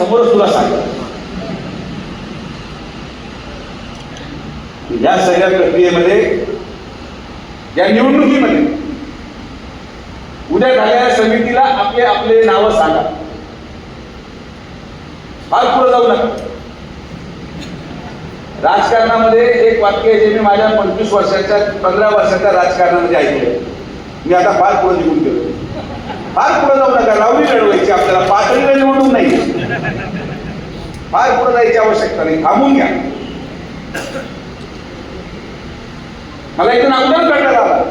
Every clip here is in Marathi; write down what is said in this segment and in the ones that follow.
समोरच तुला सांगतो. या सगळ्या प्रक्रियेमध्ये या निवडणुकीमध्ये उद्या झालेल्या समितीला आपले आपले नावं सांगा. फार पुढे जाऊ नका. राजकारणामध्ये एक वाक्य आहे जे मी माझ्या पंचवीस वर्षाच्या पंधरा वर्षाच्या राजकारणामध्ये ऐकले मी आता फार पुढे निघून गेलो फार पुढे जाऊ नका. लावणी लढवायची आपल्याला पातळीला निवडून नाही फार पुढे जायची आवश्यकता नाही. थांबून घ्या. मला इथून अगोदर कळलं आला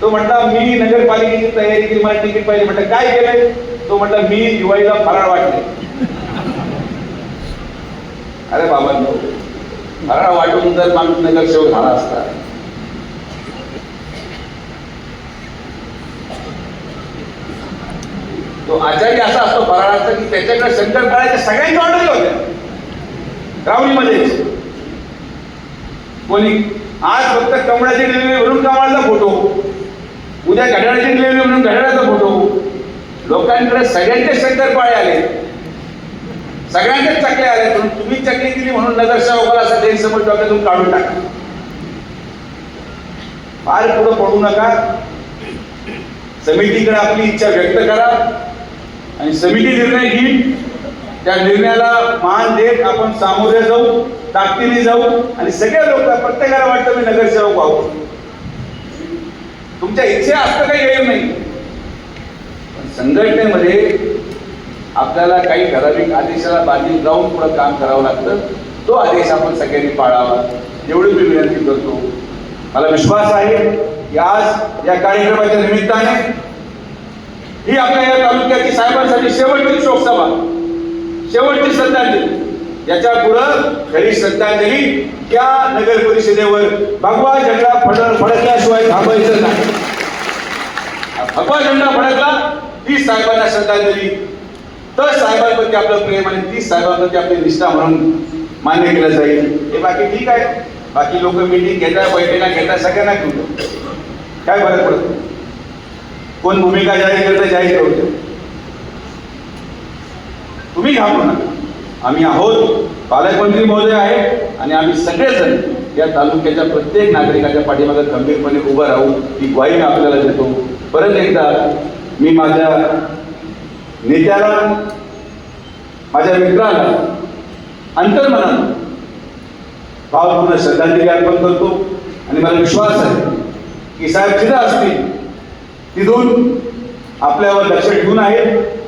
तो म्हटला मी नगरपालिकेची तयारी केली मला तिकीट पाहिजे म्हटलं काय केलंय? तो म्हटला मी दिवाळीला फराळ वाटले. अरे बाबा फराळ वाटून जर माणूस नगरसेवक झाला असता तो आचार्य असा असतो फराळाचा की त्याच्याकडे शंकर फळाच्या सगळ्यांच्या ऑर्डर होत्या. रावणीमध्ये कोणी? आज फक्त कमळाची डिलिव्हरी म्हणून कमळाचा फोटो. उद्या घड्याळाची डिलिव्हरी म्हणून घड्याळाचा फोटो. लोकांकडे सगळ्यांचे शंकरपाळे आले. सगळ्यांचेच चकले आले. म्हणून तुम्ही चकली दिली म्हणून नगरसेवकाला असं गैरसमज डोक्यातून काढून टाका. फार पुढे पडू नका. समितीकडे आपली इच्छा व्यक्त करा. आणि समिती निर्णय घेईल. त्या निर्णयाला मान देत आपण सामोरे जाऊ ताकदीने जाऊ आणि सगळ्या लोक प्रत्येकाला वाटतं मी नगरसेवक व्हावं. तुमच्या इच्छा असतं काही वेळ नाही. पण संघटनेमध्ये आपल्याला काही ठराविक आदेशाला बांधील जाऊन पुढे काम करावं लागतं. तो आदेश आपण सगळ्यांनी पाळावा. एवढी मी विनंती करतो. मला विश्वास आहे की आज या कार्यक्रमाच्या निमित्ताने ही आपल्या या तालुक्याची साहेबांसाठी शेवटची शोकसभा. शेवटची श्रद्धांजली. याच्या पुढं खरी श्रद्धांजली त्या नगर परिषदेवर भगवा झेंडा फड फडकल्याशिवाय थांबायचं नाही. भगवा झेंडा फडकला ती साहेबांना श्रद्धांजली. तर साहेबांप्रती आपलं प्रेम आणि ती साहेबांप्रती आपली निष्ठा म्हणून मान्य केलं जाईल. हे बाकी ठीक आहे. बाकी लोक मिटिंग घेतात बैठका घेतात सगळ्यांना घेऊन काय फरक पडतो? कोण भूमिका जाहीर करतं जाहीर करू तुम्ही घाबरू नका आम्ही आहोत पालकमंत्री महोदय आहे आणि आम्ही सगळेजण या तालुक्याच्या प्रत्येक नागरिकाच्या पाठीमागे गंभीरपणे उभं राहू ही ग्वाही मी आपल्याला देतो. परत एकदा मी माझ्या नेत्याला माझ्या मित्राला अंतर्मनात भावपूर्ण श्रद्धांजली अर्पण करतो. आणि मला विश्वास आहे की साहेब जिथं असतील तिथून आपल्यावर लक्ष ठेवून आहेत.